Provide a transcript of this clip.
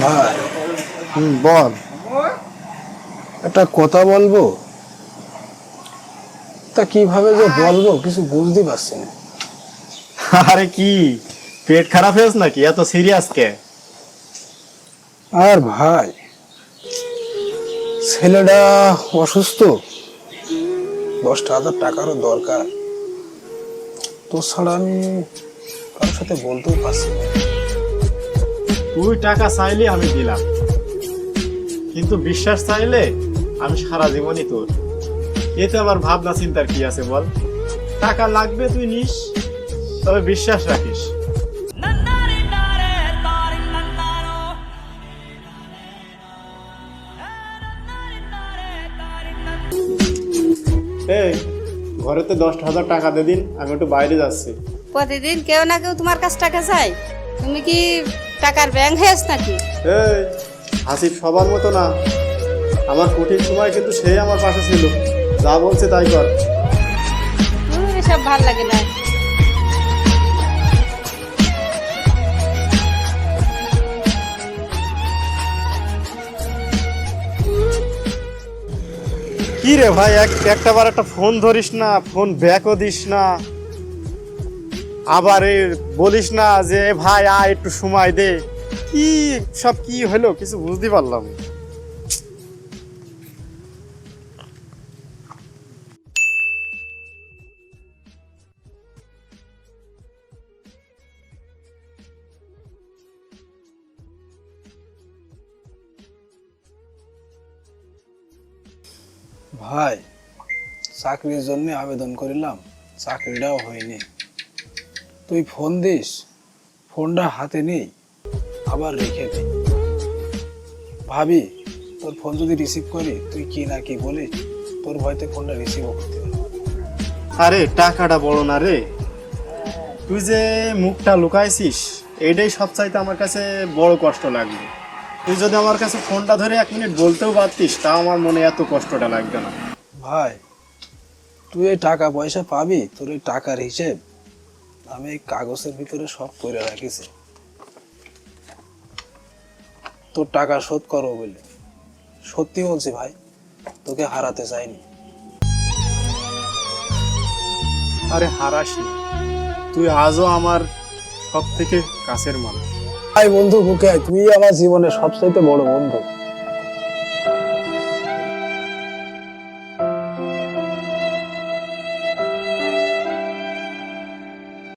হুম বল। একটা কথা বলব? তা কীভাবে যে বলব? কিছু বুঝতে পারছি না। আরে কি? পেট খারাপ হয়েছে নাকি? এত সিরিয়াস কে? আর ভাই ছেলেটা অসুস্থ। দশটা হাজার টাকারও দরকার। তোর ছাড়া আমি কারোর সাথে বলতেও পারছি না। তুই টাকা চাইলে আমি দিলাম। কিন্তু বিশ্বাস চাইলে আমি সারা জীবনই তোর। এতে আমার ভাবনা চিন্তার কি আছে বল? টাকা লাগবে তুই নিস, তবে বিশ্বাস রাখিস। এই ঘরেতে দশ হাজার টাকা দে দিন, আমি একটু বাইরে যাচ্ছি। প্রতিদিন কেউ না কেউ তোমার কাছে টাকা চাই তুমি কি টাকার ব্যাংক হয়েছ নাকি? এই হাসিব সবার মতো না। আমার কঠিন সময় কিন্তু সে আমার পাশে ছিল। যা বলছে তাই কর। এসব ভালো লাগে না। কি রে ভাই এক একটা বার একটা ফোন ধরিস না ফোন ব্যাকও দিস না। আবার বলিস না যে, ভাই আ একটু সময় দে। কি, সব কি হলো? কিছু বুঝতে পারলাম ভাই, চাকরির জন্য আবেদন করিলাম, চাকরিটাও হয়নি। তুই ফোন দিস ফোনটা হাতে নেই আবার রেখে দে। ভাবি তোর ফোন যদি রিসিভ করি তুই কি না কি বলিস তোর ভয়তে ফোনটা রিসিভও করতে আরে টাকাটা বড় না রে। তুই যে মুখটা লুকাইছিস এইটাই সবচাইতে আমার কাছে বড় কষ্ট লাগবে। তুই যদি আমার কাছে ফোনটা ধরে এক মিনিট বলতেও পারতিস তা আমার মনে এত কষ্টটা লাগবে না। ভাই তুই এই টাকা পয়সা পাবি তোর এই টাকার হিসেব আমি এই কাগজের ভিতরে সব করে রাখিছি। তোর টাকা শোধ করো বলে। সত্যি বলছি ভাই তোকে হারাতে চাইনি। আরে হারাস না। তুই আজও আমার সব থেকে কাছের মানুষ। ভাই বন্ধু বুকে তুই আমার জীবনের সবচাইতে বড় বন্ধু।